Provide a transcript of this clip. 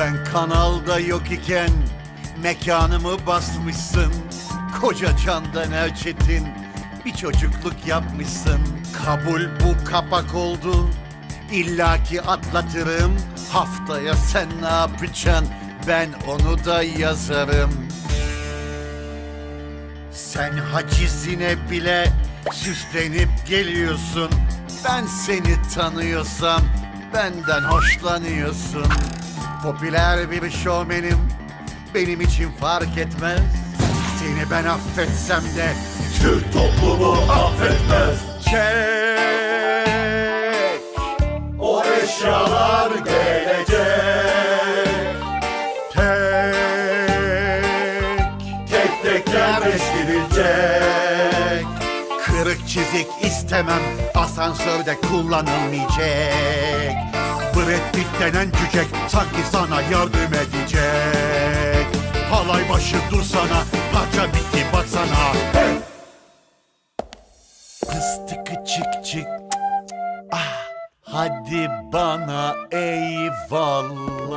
Kanalda yok iken mekanımı basmışsın. Koca Candan Erçetin bir çocukluk yapmışsın. Kabul bu kapak oldu. İlla ki atlatırım. Haftaya sen ne yapacaksın? Ben onu da yazarım. Sen hacizine bile süslenip geliyorsun. Ben seni tanıyorsam benden hoşlanıyorsun. Popüler bir şovmenim. Benim için fark etmez. Seni ben affetsem de Türk toplumu affetmez. Çek. O eşyalar gelecek. Tek Tek tek yerleştirilecek. Kırık çizik istemem. Asansörde kullanılmayacak Brad Pitt denen cücek Sanki sana yardım edecek. Halay başı dursana Parça bitti baksana Fıstıkı çık çık. Ah Hadi bana eyvallah